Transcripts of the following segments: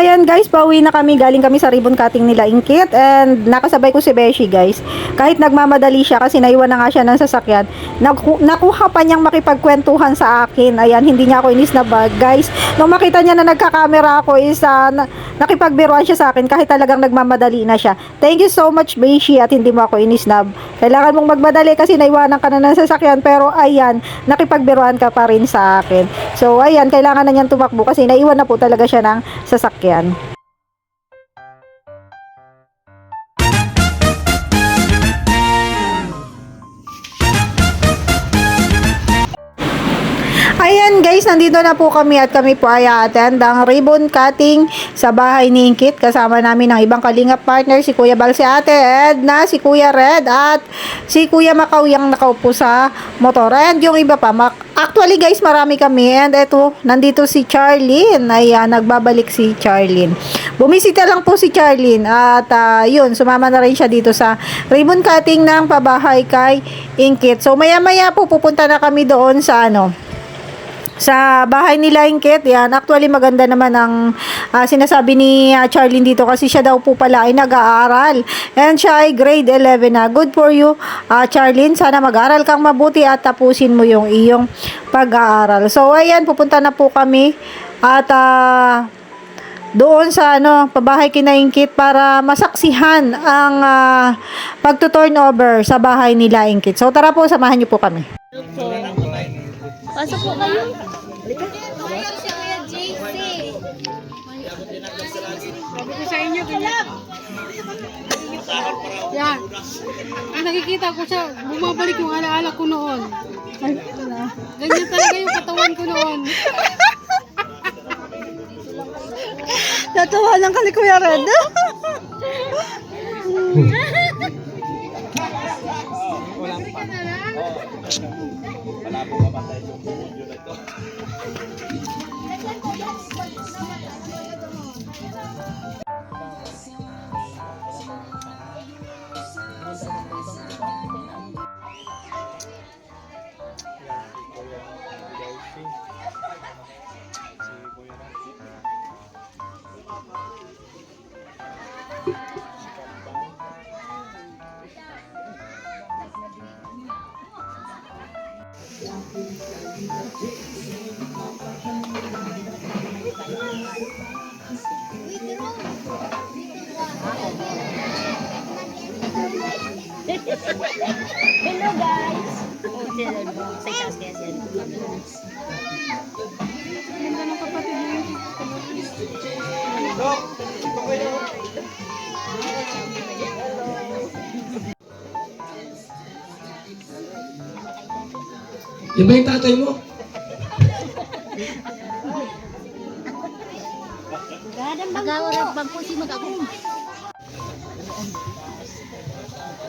ayan guys, pauwi na kami. Galing kami sa ribbon cutting nila Inkit. And nakasabay ko si Beshi guys. Kahit nagmamadali siya kasi naiwan na nga siya ng sasakyan. Naku- nakuha pa niyang makipagkwentuhan sa akin. Ayan, hindi niya ako inis na bag. Guys, nung makita niya na nagkakamera ako is na, nakipagbiruan siya sa akin kahit talagang nagmamadali na siya. Thank you so much Beshi at hindi mo ako inisnab. Kailangan mong magmadali kasi naiwanan ka na ng sasakyan. Pero ayan, nakipagbiruan ka pa rin sa akin. So ayan, kailangan na niyan tumakbo kasi naiwan na po talaga siya ng sasakyan. Ayan nandito na po kami at kami po ay attend ang ribbon cutting sa bahay ni Inkit. Kasama namin ang ibang kalingap partner, si Kuya Bal, si Ate Edna, si Kuya Red at si Kuya Makaw yung nakaupo sa motor. And yung iba pa, mak- actually guys, marami kami. And eto, nandito si Charlene. Ayan, nagbabalik si Charlene. Bumisita lang po si Charlene at ah, yun, sumama na rin siya dito sa ribbon cutting ng pabahay kay Inkit. So maya maya po pupunta na kami doon sa ano, sa bahay nila Inkit, yan. Actually, maganda naman ang ah, sinasabi ni ah, Charlene dito kasi siya daw po pala ay nag-aaral. And siya ay grade 11 na. Good for you, ah, Charlene. Sana mag-aral kang mabuti at tapusin mo yung iyong pag-aaral. So, ayan, pupunta na po kami at ah, doon sa ano, pabahay kina Inkit para masaksihan ang ah, pagto-turnover sa bahay nila Inkit. So, tara po, samahan niyo po kami. Pasok po kayo. Sabi ko sa inyo, ganyan. Yan. Ang nakikita ko siya, bumabalik yung alaala ko noon. Ganyan talaga yung katawan ko noon. Natawa lang kali Kuya Red na po mapatay yung video na ito. Hello Yan ba yung tatay mo? Bang po si mag-akong.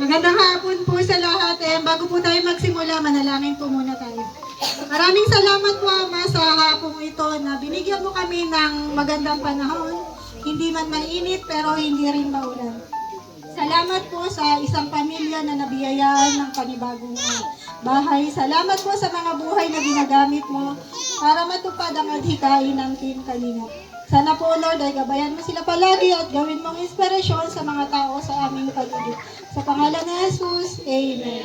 Magandang hapon po sa lahat. Eh, bago po tayo magsimula, manalangin po muna tayo. Maraming salamat po, Ama, sa hapong ito na binigyan mo kami ng magandang panahon. Hindi man mainit, pero hindi rin maulan. Salamat po sa isang pamilya na nabiyayaan ng panibagong ah, bahay. Salamat po sa mga buhay na ginagamit mo para matupad ang adhikain ng Team Kalingap. Sana po, Lord, ay gabayan mo sila palagi at gawin mong inspirasyon sa mga tao sa aming paligid. Sa pangalan ni Jesus, Amen.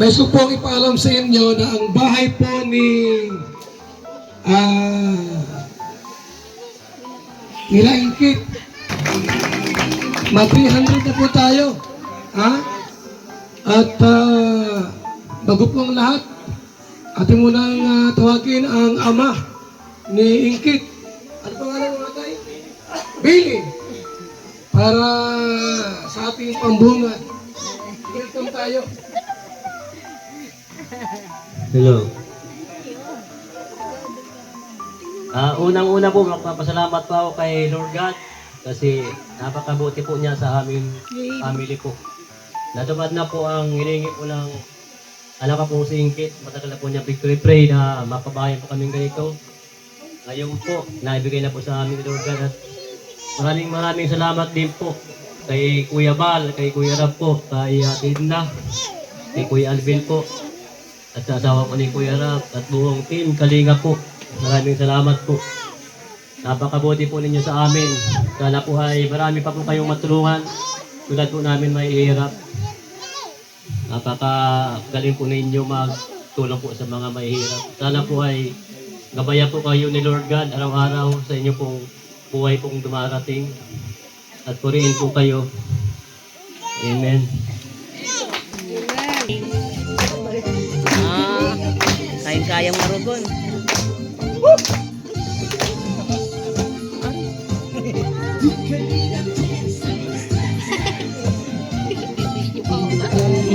Gusto pong ipaalam sa inyo na ang bahay po ni ah nila Inkit ma 300 na po tayo ha at ah, bago po ang lahat ating munang ah, tawagin ang ama ni Inkit ano pangalan mo tayo? Billy para sa ating pambungan welcome tayo Hello. Ah, unang-una po magpapasalamat po ako kay Lord God kasi napakabuti po niya sa aming family po. Natupad na po ang hiningi po ng anak po si Inkit. Matagal na po niya victory pray na mapabayan po kaming ganito. Ngayon po, naibigay na po sa amin ni Lord God at maraming maraming salamat din po kay Kuya Bal, kay Kuya Rab po, kay Edna, kay Kuya Alvin po, at sa asawa ko ni Kuya Rab at buong team Kalinga po. Maraming salamat po. Napakabuti po ninyo sa amin. Sana po ay marami pa po kayong matulungan. Tulad po namin may hirap. Napakagaling po ninyo magtulong po sa mga mahihirap. Sana po ay gabayan po kayo ni Lord God araw-araw sa inyo pong buhay pong dumarating. At purihin po kayo. Amen. Ah, kayang-kayang marugon.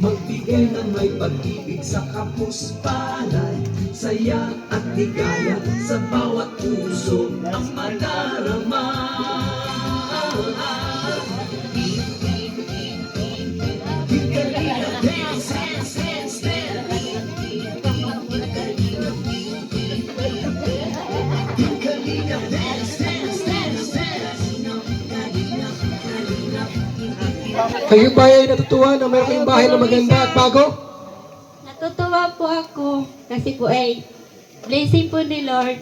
Magbigay ng may pag-ibig sa kapuspalad Saya at ligaya sa bawat puso Ang madarama Kayo ba ay natutuwa na mayroon kayong bahay na maganda at bago? Natutuwa po ako kasi po ay blessing po ni Lord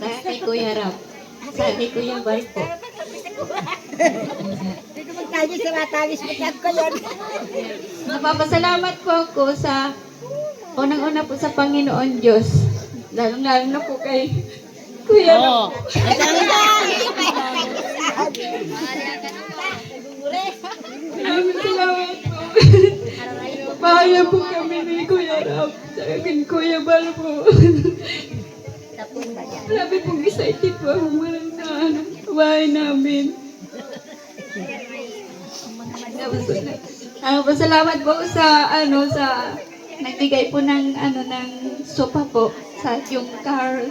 sa kay Kuya Rap. Sa kay Kuya Bal po. Napapasalamat po ako sa unang-una po sa Panginoon Diyos. Lalong-lalo na po kay Kuya Rap. Oo. Maraming salamat po. Pahaya po kami ni Kuya Rap. Sa akin Kuya Bal po. Grabe pong excited po ako ngayon sa ano, bahay namin. Po, salamat po sa ano sa nagbigay po ng ano ng sopa po sa yung car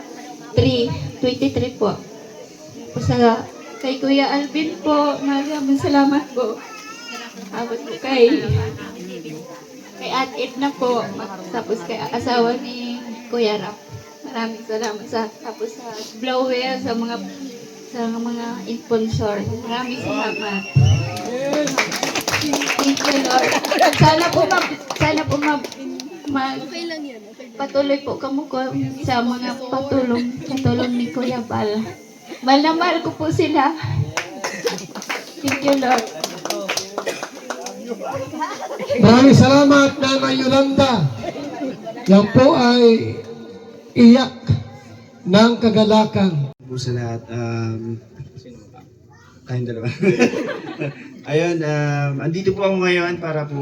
3 23 po. Po sa kay Kuya Alvin po, maraming salamat po. Tapos po kay kay At Edna po, tapos kay asawa ni Kuya Rap. Maraming salamat sa tapos sa blower sa mga sa mga sponsor. Maraming salamat. Thank you, Lord. Sana po ma, sana po ma, ma patuloy po kamo ko sa mga patulong patulong ni Kuya Bal. Mahal na mahal ko po sila. Thank you, Lord. Maraming salamat, Nanay Yolanda. Yan po ay iyak ng kagalakan. po sa lahat. Um, tayong dalawa. Ayun, um, andito po ako ngayon para po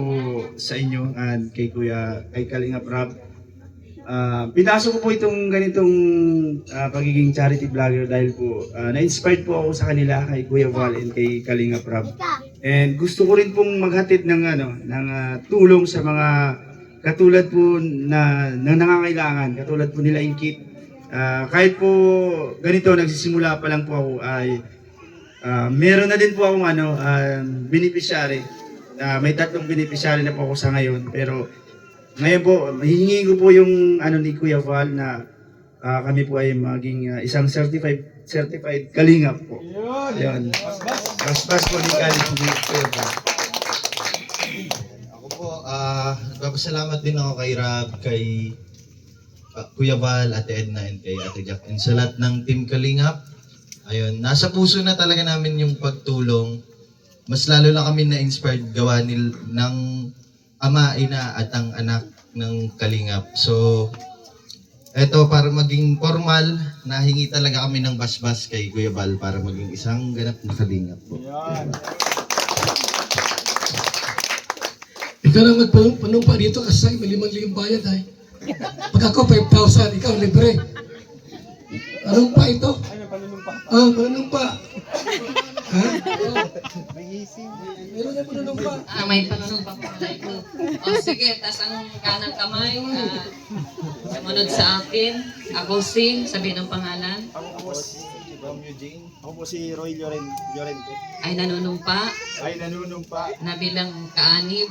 sa inyo at kay Kuya, kay Kalingap Rob. Uh, pinasok ko po itong ganitong ah, pagiging charity vlogger dahil po ah, na-inspired po ako sa kanila kay Kuya Val and kay Kalingap Rob. And gusto ko rin pong maghatid ng ano ng ah, tulong sa mga katulad po na, na nangangailangan, katulad po nila Inkit. Ah, kahit po ganito nagsisimula pa lang po ako ay ah, meron na din po akong ano um, beneficiary. Ah, may tatlong beneficiary na po ako sa ngayon pero ngayon po hihingi ko po yung ano ni Kuya Val na ah, kami po ay maging ah, isang certified certified kalingap po. Ayun. Basbas po ni Kuya Val. Ako po, ah, nagpapasalamat din ako kay Rab, kay ah, Kuya Val, Ate Edna, and kay Ate Jack. And sa lahat ng Team Kalingap, ayun, nasa puso na talaga namin yung pagtulong. Mas lalo lang kami na-inspired gawa nil, ng ama, ina, at ang anak ng Kalingap. So, Eto, para maging formal, nahingi talaga kami ng basbas kay Kuya Bal para maging isang ganap na kalingap po. Ikaw na magpanumpa dito kasi may limang limang bayad ay. Pag ako 5,000, ikaw libre. Anong pa ito? Ah, panunumpa. Ha? Meron na panunumpa. Ah, may panunong pa po. O sige, tas ang kanang kamay, ah, sumunod sa akin. Ako si, sabihin ang pangalan, Ako si Rom Eugene. Ako po si Roy Lloren, Llorente. ay nanunumpa Ay nanunumpa na bilang kaanib,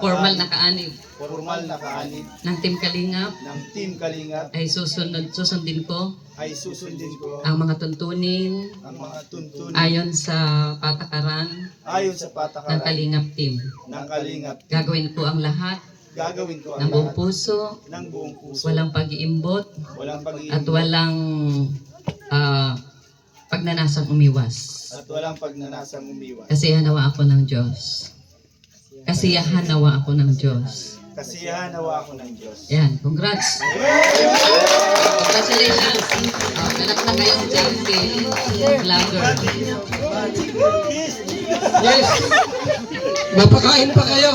formal na kaanib formal na kaanib ng Team Kalingap ng Team Kalingap ay susunod, susundin ko ay susundin ko ang mga tuntunin ang mga tuntunin ayon sa patakaran ayon sa ng patakaran Kalingap Team. ng Kalingap. Gagawin ko ang lahat Gagawin ko ng ang buong lahat puso, ng buong puso. walang pag-iimbot, walang at pag-iimbot walang ah, pagnanasang umiwas. at walang pagnanasang umiwas. Kasiyahan nawa ako ng Diyos. Kasiyahan nawa ako ng Diyos. Kasiyahan nawa ako ng Diyos. Yan, congrats! Congratulations! Oh, ganap na kayong champion vlogger. Yes. Mapakain pa kayo.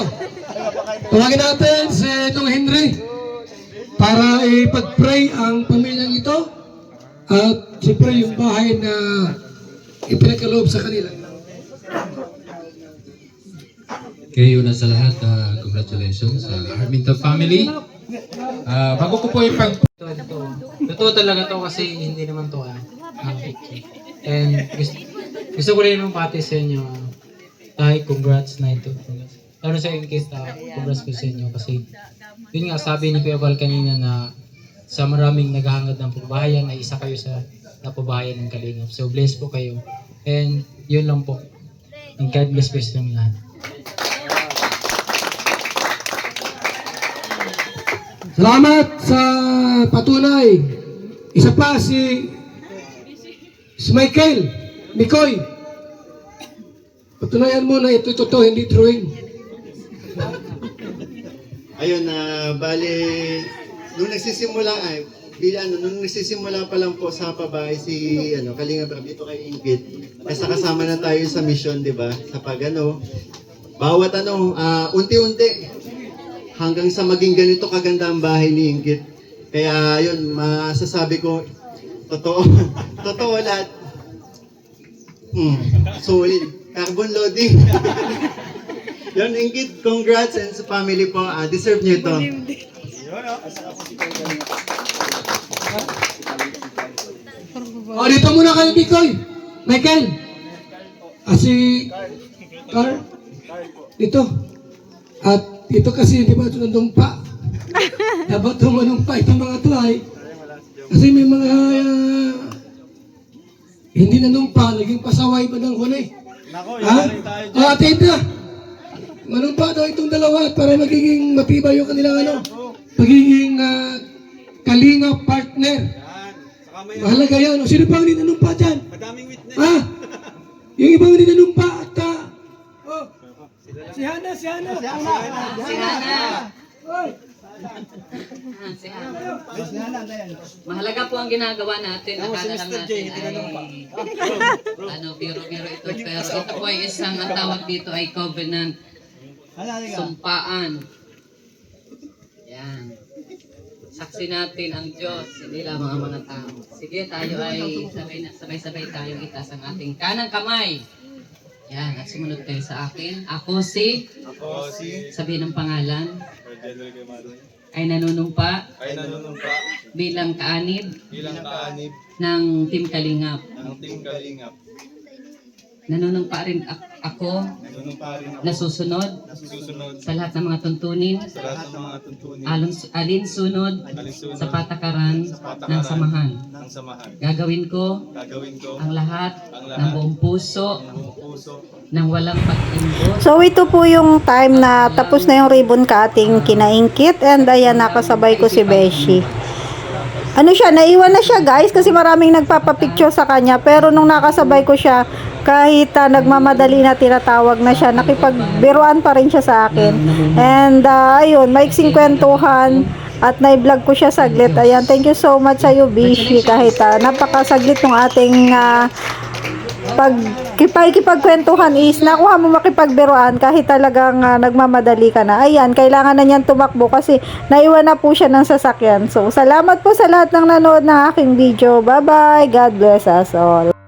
Tawagin natin si itong Henry para ipag-pray ang pamilyang ito at siyempre yung bahay na ipinagkaloob sa kanila. Okay, una sa lahat, ah, congratulations sa Arminto family. Ah, bago ko po ipag... Ito, ito. Totoo talaga to kasi hindi naman to ang picture. And gusto, gusto ko rin naman pati sa inyo. Tay, congrats na ito. Congrats. Lalo sa in case, ah, congrats ko sa inyo kasi yun nga, sabi ni Kuya Val kanina na sa maraming naghahangad ng pabahayan ay isa kayo sa napabahayan ng Kalingap. So, bless po kayo. And yun lang po. And God bless po sa inyong lahat. Salamat sa patunay. Isa pa si si Michael Mikoy. Patunayan mo na ito totoo, hindi drawing. Ayun, na bali, nung nagsisimula, ay, bila, ano, nung nagsisimula pa lang po sa pabahay si, ano, Kalinga Brab, dito kay Ingrid. Kasi kasama na tayo sa mission, di ba? Sa pag, ano, bawat, ano, ah, unti-unti, hanggang sa maging ganito kaganda ang bahay ni Ingrid. Kaya, yun, masasabi ko, totoo, totoo lahat. Hmm, solid. Carbon loading. Yun, Ingrid, congrats and sa family po, ah, deserve nyo ito. O, dito muna kayo, Mikoy. Michael. Ah, si Carl. Dito. At ito kasi, di ba, ito nanumpa. Dapat ito manumpa itong mga to ay. Kasi may mga ah, hindi nanumpa, naging pasaway pa ng huli. Nako, Ha? yun tayo O, ate na. Manumpa daw itong dalawa para magiging matibay yung kanilang ano, magiging ah, kalinga partner. Mahalaga yan. O, sino pa ang hindi nanumpa dyan? madaming witness. Ha? Yung ibang hindi nanumpa at ah, oh, si Hana, si Hana. Si Hana. Si Hana. Ah, si Hana. Mahalaga po ang ginagawa natin. Akala lang natin ay ano, biro-biro ito. Pero ito po ay isang ang tawag dito ay covenant. Sumpaan. Yan. Saksi natin ang Diyos, hindi lang mga mga tao. Sige, tayo ay sabay-sabay tayong itaas ang ating kanang kamay. Yan, at sumunod kayo sa akin. Ako si, Ako si sabihin ng pangalan, General Gamado. ay nanunumpa Ay nanunumpa bilang kaanib bilang kaanib ng Team Kalingap. ng Team Kalingap. Nanunumpa rin ak- ako Nanunumpa rin ako na susunod susunod sa lahat ng mga tuntunin, sa lahat ng mga tuntunin alinsunod alinsunod sa patakaran ng samahan. ng samahan. Gagawin ko Gagawin ko ang lahat ang ng lahat buong puso ng buong puso ng walang pag-imbot. So ito po yung time na tapos na yung ribbon cutting kinaingkit and ayan nakasabay ko si Beshi. Ano siya, naiwan na siya guys kasi maraming nagpapapicture sa kanya pero nung nakasabay ko siya kahit ah, nagmamadali na tinatawag na siya, nakipagbiruan pa rin siya sa akin. And ah, ayun, maiksing kwentuhan at na-vlog ko siya saglit. Ayan, thank you so much sa iyo, Bishi. Kahit ah, napakasaglit ng ating ah, pag kipagkwentuhan is nakuha mo makipagbiruan kahit talagang ah, nagmamadali ka na. Ayan, kailangan na niyan tumakbo kasi naiwan na po siya ng sasakyan. So, salamat po sa lahat ng nanood ng aking video. Bye-bye. God bless us all.